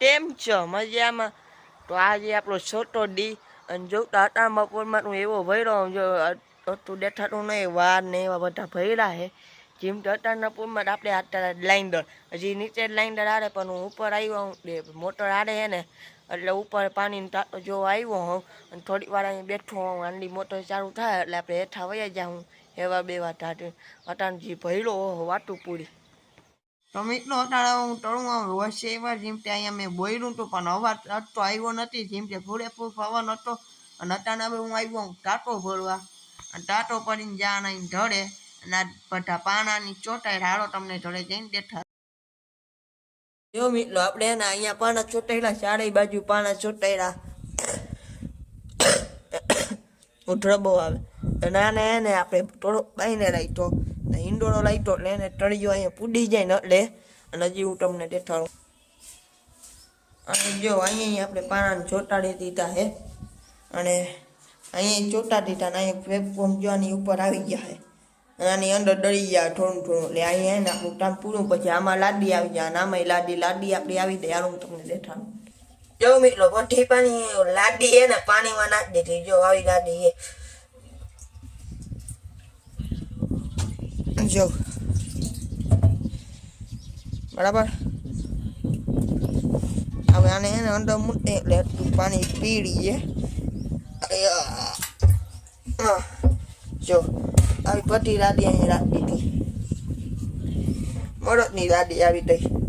કેમ છો મજામાં. તો આજે આપણો છોટો ડી, અને જોતા હતા બપોરમાં હું એવો ભર્યો જો હતું દેખાતું નહીં, વાર ને એવા બધા ભર્યા છે. જેમ તો અત્યારના પૂરમાં આપણે અત્યારે લાઈન્ડર હજી નીચે લાઈન્ડર આડે પણ હું ઉપર આવ્યો હું મોટર આડે છે ને, એટલે ઉપર પાણીનો ટાંકો જો આવ્યો હોઉં અને થોડીક વાર અહીં બેઠો હોઉં આંડી મોટર ચાલુ થાય, એટલે આપણે હેઠા વયા જાઉં એવા બેવા ટાટે અટાણ જે ભર્યો વાટું પૂરી. તો મિત્રો અટાણે હું આમ વર્ષે એવા જેમ કે અહીંયા મેં બોયરું હતું પણ અવાજ અટતો આવ્યો નથી, જેમ કે પૂરેપૂર પવન હતો અને અટાણા હું આવ્યો ટાટો ભરવા. અને ટાટો પડીને જાણ નહીં ઢળે અને આ બધા પાનાની ચોટાઈ હારો તમને ઢળે જઈને દેખા જો મિત્રો, આપણે એના અહીંયા પાના ચોટાયેલા, ચારેય બાજુ પાના ચોટાયેલા. ઉધરબો આવે. અને આને એને આપણે થોડો બાઈને રાખ્યો. ઈંડોળો લાઈટો એટલે એને તળિયો અહીંયા પૂડી જાય ને એટલે, અને હજી હું તમને દેખાડું. અને જો અહીંયા આપણે પાણાને ચોટાડી દીધા હે અને અહીંયા ચોટાડી દીધા ને અહીંયા પ્લેટફોર્મ જો ઉપર આવી ગયા હે આની અંદર ડળી ગયા થોડું થોડું એટલે અહીંયા એને આપણું કામ પૂરું પછી આમાં લાડી આવી જાય અને આમાં લાડી લાડી આપણી આવી જાય હારું હું તમને દેખાડું. જો મિત્રો પઠ્ઠી પાણી લાડી હે ને, પાણીમાં નાખી દીધી, જો આવી લાડી છે. જો બરાબર? હવે આને એને અંદર મૂકે એટલે પાણી પીડી છે જો, આવી પતિ લાદી અહીં રાખી હતી મરદની લાદી આવી ગઈ.